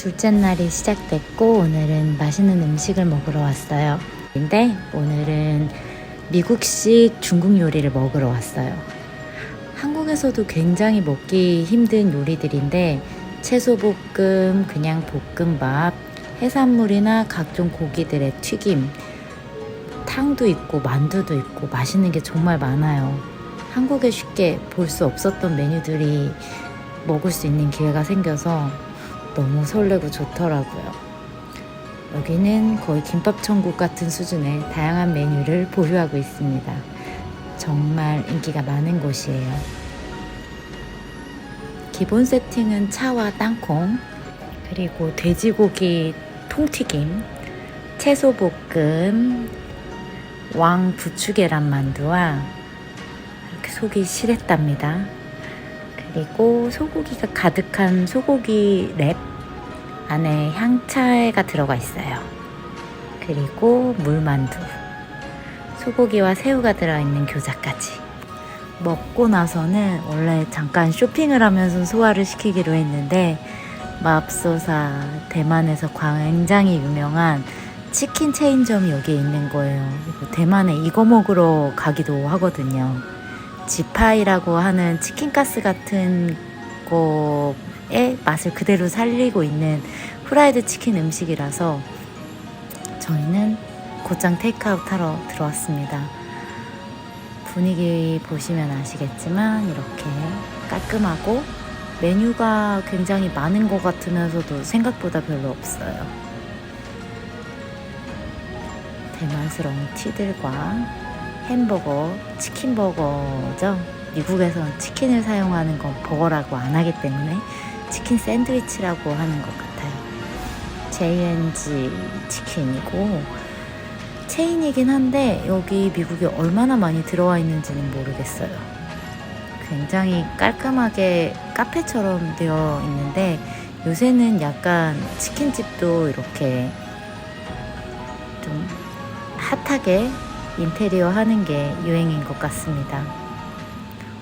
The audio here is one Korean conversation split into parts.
둘째 날이 시작됐고 오늘은 맛있는 음식을 먹으러 왔어요. 근데 오늘은 미국식 중국 요리를 먹으러 왔어요. 한국에서도 굉장히 먹기 힘든 요리들인데 채소볶음, 그냥 볶음밥, 해산물이나 각종 고기들의 튀김, 탕도 있고 만두도 있고 맛있는 게 정말 많아요. 한국에 쉽게 볼 수 없었던 메뉴들이 먹을 수 있는 기회가 생겨서 너무 설레고 좋더라고요. 여기는 거의 김밥 천국 같은 수준의 다양한 메뉴를 보유하고 있습니다. 정말 인기가 많은 곳이에요. 기본 세팅은 차와 땅콩, 그리고 돼지고기 통튀김, 채소볶음, 왕 부추 계란 만두와 이렇게 속이 실했답니다. 그리고 소고기가 가득한 소고기 랩 안에 향차가 들어가 있어요. 그리고 물만두, 소고기와 새우가 들어있는 교자까지. 먹고 나서는 원래 잠깐 쇼핑을 하면서 소화를 시키기로 했는데 맙소사 대만에서 굉장히 유명한 치킨 체인점이 여기에 있는 거예요. 대만에 이거 먹으러 가기도 하거든요. 지파이라고 하는 치킨가스 같은 거의 맛을 그대로 살리고 있는 후라이드 치킨 음식이라서 저희는 곧장 테이크아웃 하러 들어왔습니다. 분위기 보시면 아시겠지만 이렇게 깔끔하고 메뉴가 굉장히 많은 것 같으면서도 생각보다 별로 없어요. 대만스러운 티들과 햄버거, 치킨버거죠. 미국에서는 치킨을 사용하는 건 버거라고 안 하기 때문에 치킨 샌드위치라고 하는 것 같아요. JNG 치킨이고 체인이긴 한데 여기 미국에 얼마나 많이 들어와 있는지는 모르겠어요. 굉장히 깔끔하게 카페처럼 되어 있는데 요새는 약간 치킨집도 이렇게 좀 핫하게 인테리어 하는 게 유행인 것 같습니다.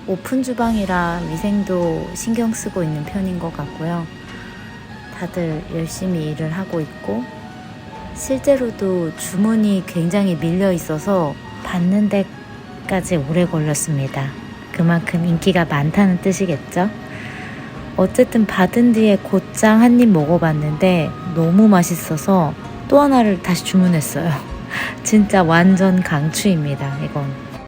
오픈 주방이라 위생도 신경 쓰고 있는 편인 것 같고요. 다들 열심히 일을 하고 있고, 실제로도 주문이 굉장히 밀려 있어서 받는 데까지 오래 걸렸습니다. 그만큼 인기가 많다는 뜻이겠죠? 어쨌든 받은 뒤에 곧장 한 입 먹어봤는데 너무 맛있어서 또 하나를 다시 주문했어요. 진짜 완전 강추입니다, 이건.